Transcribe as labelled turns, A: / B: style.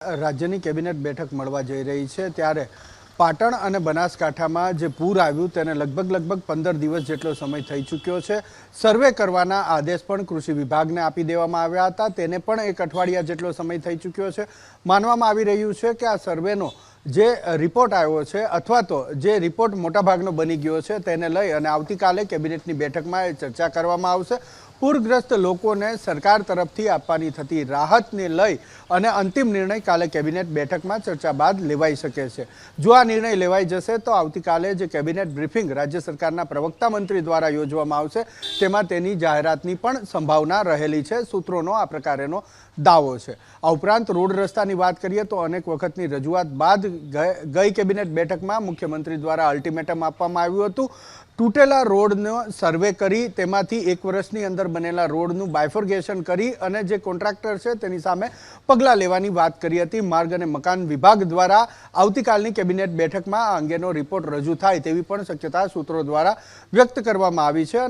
A: રાજ્યની કેબિનેટ બેઠક મળવા જઈ રહી છે ત્યારે પાટણ અને બનાસકાંઠામાં જે પૂર આવ્યું તેને લગભગ લગભગ પંદર દિવસ જેટલો સમય થઈ ચૂક્યો છે. સર્વે કરવાના આદેશ પણ કૃષિ વિભાગને આપી દેવામાં આવ્યા હતા. તેને પણ એક અઠવાડિયા જેટલો સમય થઈ ચૂક્યો છે. માનવામાં આવી રહ્યું છે કે આ સર્વેનો જે રિપોર્ટ આવ્યો છે અથવા તો જે રિપોર્ટ મોટાભાગનો બની ગયો છે તેને લઈ અને આવતીકાલે કેબિનેટની બેઠકમાં એ ચર્ચા કરવામાં આવશે. પૂરગ્રસ્ત લોકોને સરકાર તરફથી આપવાની થતી રાહતને લઈ અને અંતિમ નિર્ણય કાલે કેબિનેટ બેઠકમાં ચર્ચા બાદ લેવાઈ શકે છે. જો આ નિર્ણય લેવાઈ જશે, તો આવતીકાલે જે કેબિનેટ બ્રીફિંગ રાજ્ય સરકારના પ્રવક્તા મંત્રી દ્વારા યોજવામાં આવશે, તેમાં તેની જાહેરાતની પણ સંભાવના રહેલી છે. સૂત્રોનો આ પ્રકારેનો દાવો છે. આ ઉપરાંત રોડ રસ્તાની વાત કરીએ, તો અનેક વખતની રજૂઆત બાદ ગઈ- કેબિનેટ બેઠકમાં મુખ્યમંત્રી દ્વારા અલ્ટિમેટમ આપવામાં આવ્યું હતું. તૂટેલા રોડનો સર્વે કરી તેમાંથી એક વર્ષની અંદર બનેલા રોડનું બાયફોર્ગેશન કરી અને જે કોન્ટ્રાક્ટર છે તેની સામે પગલાં લેવાની વાત કરી હતી. માર્ગ અને મકાન વિભાગ દ્વારા આવતીકાલની કેબિનેટ બેઠકમાં આ અંગેનો રિપોર્ટ રજૂ થાય તેવી પણ શક્યતા સૂત્રો દ્વારા વ્યક્ત કરવામાં આવી છે.